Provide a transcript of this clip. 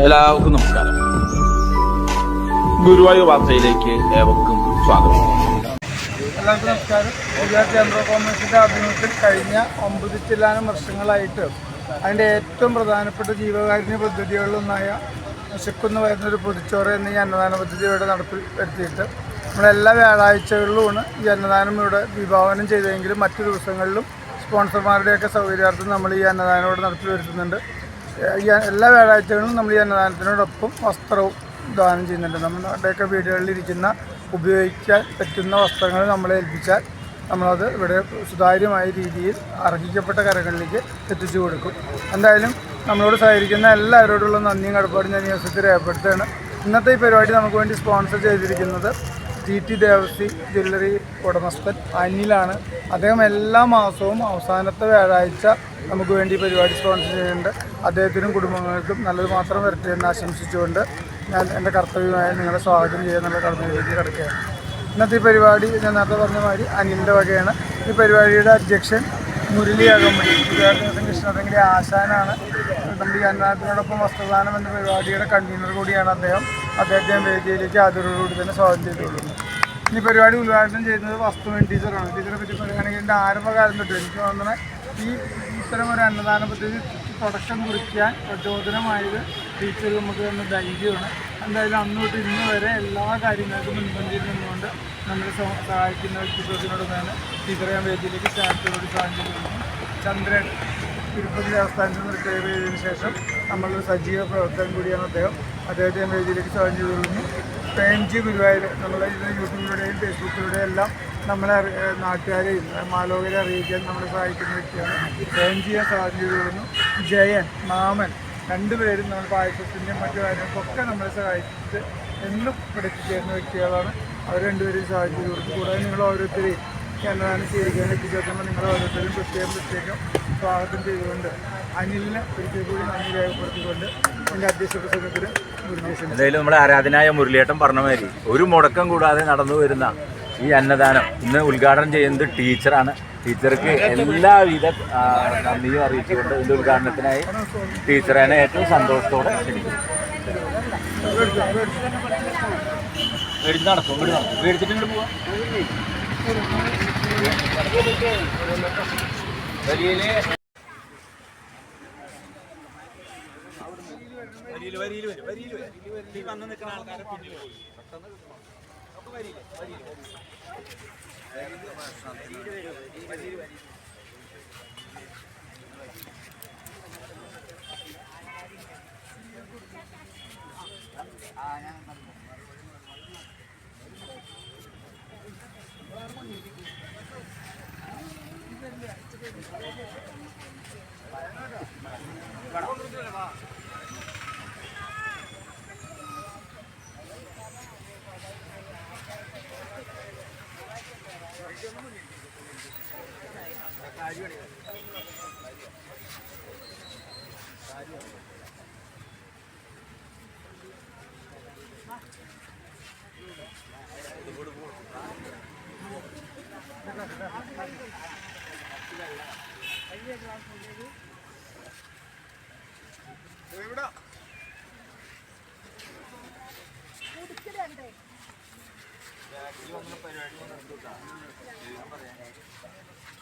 എല്ലാവർക്കും നമസ്കാരം. ഗുരുവായൂർ വാർത്തയിലേക്ക് ഏവർക്കും സ്വാഗതം. എല്ലാവർക്കും നമസ്കാരം. ഗുജറാത്ത് ഓഫ് കോമേഴ്സിന്റെ ആഭിമുഖ്യത്തിൽ കഴിഞ്ഞ ഒമ്പത് ചില്ലാനം വർഷങ്ങളായിട്ട് അതിന്റെ ഏറ്റവും പ്രധാനപ്പെട്ട ജീവകാരുണ്യ പദ്ധതികളിലൊന്നായ വിശക്കുന്ന വരുന്നൊരു പൊതിച്ചോറ് എന്ന ഈ അന്നദാന പദ്ധതി ഇവിടെ നടപ്പിൽ വരുത്തിയിട്ട് നമ്മളെല്ലാ വ്യാഴാഴ്ചകളിലുമാണ് ഈ അന്നദാനം ഇവിടെ വിഭാവനം ചെയ്തെങ്കിലും മറ്റു ദിവസങ്ങളിലും സ്പോൺസർമാരുടെയൊക്കെ സൗകര്യാർത്ഥം നമ്മൾ ഈ അന്നദാനം ഇവിടെ നടപ്പിൽ വരുത്തുന്നുണ്ട്. എല്ലാ വ്യാഴാഴ്ചകളും നമ്മൾ ഈ അന്നദാനത്തിനോടൊപ്പം വസ്ത്രവും ദാനം ചെയ്യുന്നുണ്ട്. നമ്മുടെയൊക്കെ വീടുകളിൽ ഇരിക്കുന്ന ഉപയോഗിക്കാൻ പറ്റുന്ന വസ്ത്രങ്ങൾ നമ്മളെ ഏൽപ്പിച്ചാൽ നമ്മളത് ഇവിടെ സുതാര്യമായ രീതിയിൽ അർഹിക്കപ്പെട്ട കരകളിലേക്ക് എത്തിച്ചു കൊടുക്കും. എന്തായാലും നമ്മളോട് സഹകരിക്കുന്ന എല്ലാവരോടുള്ള നന്ദിയും കടപ്പാടും ഞാൻ ഈ അവസരത്തിൽ രേഖപ്പെടുത്തുകയാണ്. ഇന്നത്തെ ഈ പരിപാടി നമുക്ക് വേണ്ടി സ്പോൺസർ ചെയ്തിരിക്കുന്നത് ടി ടി ദേവസി ജ്വല്ലറി ഉടമസ്ഥൻ അനിലാണ്. അദ്ദേഹം എല്ലാ മാസവും അവസാനത്തെ വ്യാഴാഴ്ച നമുക്ക് വേണ്ടി പരിപാടി സ്പോൺസർ ചെയ്യുന്നുണ്ട്. അദ്ദേഹത്തിനും കുടുംബങ്ങൾക്കും നല്ലത് മാത്രം വരട്ടെ എന്ന് ആശംസിച്ചുകൊണ്ട് ഞാൻ എന്റെ കർത്തവ്യമായി നിങ്ങളെ സ്വാഗതം ചെയ്യുന്നുള്ള കടമയിലേക്ക് കിടക്കുകയാണ്. ഇന്നത്തെ ഈ പരിപാടി ഞാൻ നേരത്തെ പറഞ്ഞ മാതിരി അനിലിന്റെ വകയാണ്. ഈ പരിപാടിയുടെ അധ്യക്ഷൻ മുരളി അകമ്പടി വിദ്യാർത്ഥി ആശാനാണ്. നമ്മുടെ ഈ വസ്ത്രദാനം എന്ന പരിപാടിയുടെ കൺവീനർ കൂടിയാണ് അദ്ദേഹം. അദ്ദേഹത്തെ വേദിയിലേക്ക് ആദരവോടുകൂടി തന്നെ സ്വാഗതം ചെയ്തുകൊള്ളുന്നത് ഈ പരിപാടി ഉദ്ഘാടനം ചെയ്യുന്നത് വസ്തുവൻ ടീച്ചറാണ് ടീച്ചറെ പറ്റി പറയുകയാണെങ്കിൽ എന്റെ ആരംഭകാലം തൊട്ട് എനിക്ക് തോന്നുന്നത് ഈ ഇത്തരം ഒരു അന്നദാന പദ്ധതി തുടക്കം കുറിക്കാൻ പ്രചോദനമായത് ടീച്ചർ നമുക്ക് തന്ന ധൈര്യമാണ്. എന്തായാലും അന്ന് തൊട്ട് ഇന്ന് വരെ എല്ലാ കാര്യങ്ങൾക്കും മുൻപന്തിയിൽ നമ്മളെ സഹായിക്കുന്ന വ്യക്തിത്വത്തിനോട് തന്നെ ടീച്ചറെ വേദിയിലേക്ക് സ്റ്റാറ്റോട് സ്വാഗതം ചന്ദ്രൻ തിരുപ്പതി ആസ്ഥാനത്ത് നിന്ന് റിട്ടയർ ചെയ്തതിനു ശേഷം നമ്മളൊരു സജീവ പ്രവർത്തകൻ കൂടിയാണ് അദ്ദേഹം. അദ്ദേഹത്തെ വേദിയിലേക്ക് സ്വാഗതം ചെയ്തുകൊള്ളുന്നു. പേൻജി ഗുരുവായൂർ നമ്മളെ ഇത് യൂട്യൂബിലൂടെയും ഫേസ്ബുക്കിലൂടെയും എല്ലാം നമ്മളെ നാട്ടുകാരെയും മാലോകരെ അറിയിക്കാൻ നമ്മളെ സഹായിക്കുന്ന വ്യക്തിയാണ് പേൻജിയെ സ്വാഗതം ചെയ്തുകൊള്ളുന്നു. ജയൻ മാമൻ രണ്ടുപേരും നമ്മൾ പായസത്തിന്റെയും മറ്റു കാര്യങ്ങൾക്കൊക്കെ നമ്മളെ സഹായിച്ചിട്ട് എന്നും പഠിപ്പിച്ചേരുന്ന വ്യക്തികളാണ്. അവർ രണ്ടുപേരും സഹായിച്ചു കൊടുത്തു കൂടാതെ നിങ്ങൾ ഓരോരുത്തരെയും അന്നദാനം സ്വീകരിക്കാൻ എത്തിച്ചേർക്കുമ്പോൾ നിങ്ങൾ ഓരോരുത്തരും പ്രത്യേകം പ്രത്യേകം സ്വാഗതം ചെയ്തുകൊണ്ട് അനിലിനെ ഒരിക്കൽ കൂടി നന്ദി രേഖപ്പെടുത്തിക്കൊണ്ട് എന്റെ അധ്യക്ഷ പ്രസംഗത്തിന് എന്തായാലും നമ്മുടെ ആരാധനായ മുരളിയേട്ടൻ പറഞ്ഞ മാതിരി ഒരു മുടക്കം കൂടാതെ നടന്നു വരുന്ന ഈ അന്നദാനം ഇന്ന് ഉദ്ഘാടനം ചെയ്യുന്നത് ടീച്ചറാണ്. ടീച്ചർക്ക് എല്ലാവിധ നന്ദിയും അറിയിച്ചുകൊണ്ട് ഇതിന്റെ ഉദ്ഘാടനത്തിനായി ടീച്ചറാണ് ഏറ്റവും സന്തോഷത്തോടെ നടക്കും ഇങ്ങോട്ട് വരിയിൽ വരിയിൽ വരും വരിയിൽ വരും ഈ വന്ന് നിൽക്കുന്ന ആൾക്കാരെ പിന്നിൽ പോയി പെട്ടെന്ന് ഒക്കെ വരിയില്ലേ വരിയില്ലേ ഇവിടെ പരിപാടി നടത്തുക